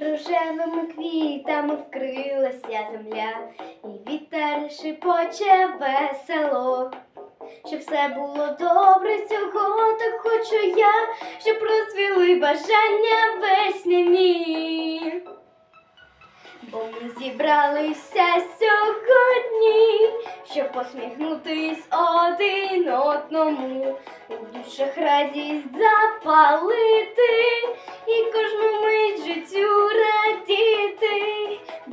рожевими квітами вкрилася земля, і вітер шипоче весело. Щоб все було добре, цього так хочу я, щоб розцвіли бажання весняні. Бо ми зібралися сьогодні, щоб посміхнутись один одному, у душах радість запалити і кожну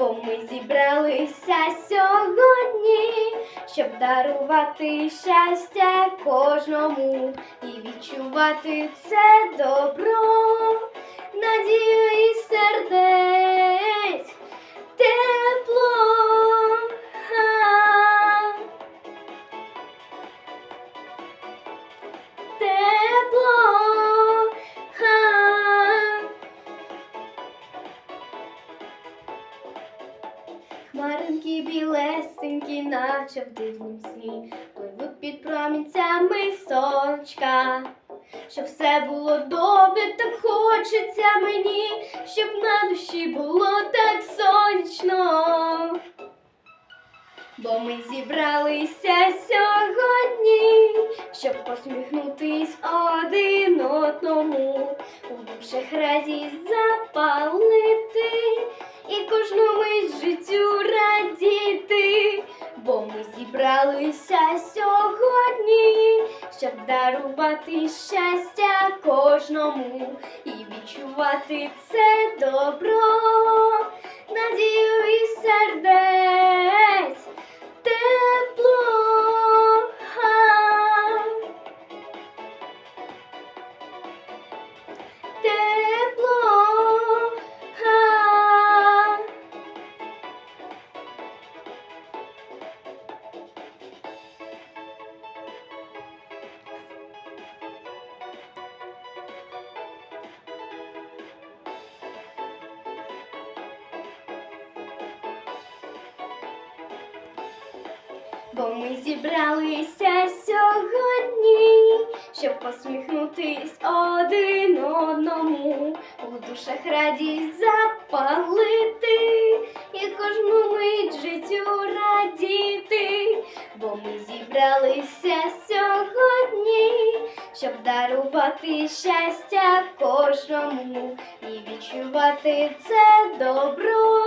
бо ми зібралися сьогодні, щоб дарувати щастя кожному і відчувати це добро, надію Хмаринки білесенькі, наче в дивнім сні, пливуть під промінцями сонечка. Щоб все було добре, так хочеться мені, щоб на душі було так сонячно. Бо ми зібралися сьогодні, щоб посміхнутись один одному, у душах радість запалити і кожну зібралися сьогодні, щоб дарувати щастя кожному і відчувати це добро, Бо ми зібралися сьогодні, щоб посміхнутись один одному, у душах радість запалити і кожну мить життю радіти, бо ми зібралися сьогодні, щоб дарувати щастя кожному і відчувати це добро,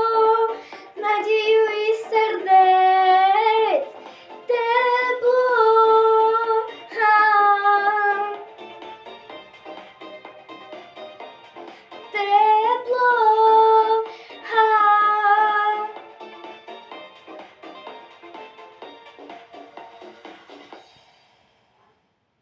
надію і сердець.